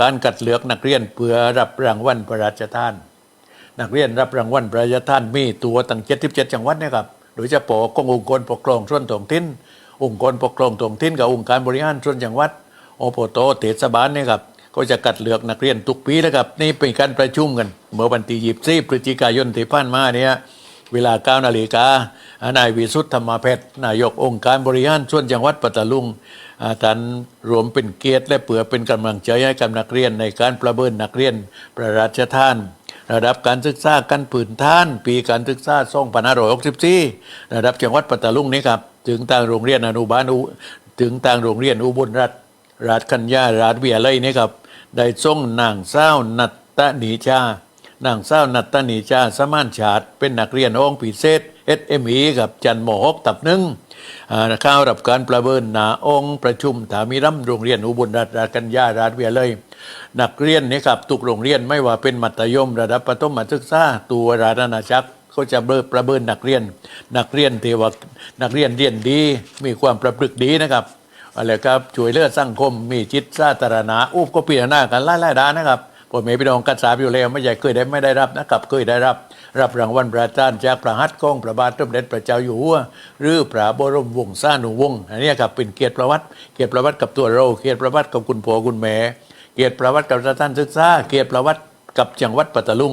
การคัดเลือกนักเรียนเพื่อรับรางวัลพระราชทาน นักเรียนรับรางวัลพระราชทานมีตัวตั้ง77จังหวัดนะครับโดยเฉพาะขององค์กรปกครองส่วนท้องถิ่นองค์กรปกครองท้องถิ่นกับองค์การบริหารส่วนจังหวัดอปตเทศบาลเนี่ยครับก็จะคัดเลือกนักเรียนทุกปีนะครับนี่เป็นการประชุมกัน เมื่อวันที่ยีบพฤศจิกายนที่ผ่านมาเนี่ยเวลา9นาฬิกา นายวิสุทธธรรมเพชรนายกองค์การบริหารส่วนจังหวัดปัตตาลุงอ่าท่านรวมเป็นเกียรติและเผื่อเป็นกำลังใจให้กับนักเรียนในการประเมินนักเรียนประราชทานระดับการศึกษากันปืนท่าน ปีการศึกษา2564ระดับจังหวัดปัตตาลุงนี้ครับ ถึงทางโรงเรียนอนุบาลถึงทางโรงเรียนอุบลรัฐราชกัญญาราชวิทยาลัยนี่ครับ ได้ส่งนางเศร้านัตตนีชา นางสาวนัตตานีจาสมานชาติ เป็นนักเรียนห้องพิเศษ SME กับจันหมอฮกตับหนึ่งอ่าเข้ารับการประเมินหนาองค์ประชุมถามิรัมโรงเรียนอุบลราชกัญญาราชวิทยเลย นักเรียนนี่ครับทุกโรงเรียนไม่ว่าเป็นมัธยมระดับประถมศึกษาตัวราชอาณาจักรก็จะเบิประเมินนักเรียน นักเรียนเทวนักเรียนเรียนดีมีความประพฤติดีนะครับอะไรครับช่วยเลือดสังคมมีจิตสาธารณะอุบก็พิจารณากันไล่ๆด้านนะครับ ผมเมพี่น้องกันสาอยู่แล้วไม่ใหญ่เคยได้ไม่ได้รับนะครับเคยได้รับ รับรางวัลพระราชทานจากพระหัตถ์ของพระบาทสมเด็จพระเจ้าอยู่หัวหรือพระบรมวงศานุวงศ์อันนี้ครับเป็นเกียรติประวัติเกียรติประวัติกับตัวเราเกียรติประวัติกับคุณพ่อคุณแม่เกียรติประวัติกับสถานศึกษาเกียรติประวัติกับจังหวัดปัตตาลุง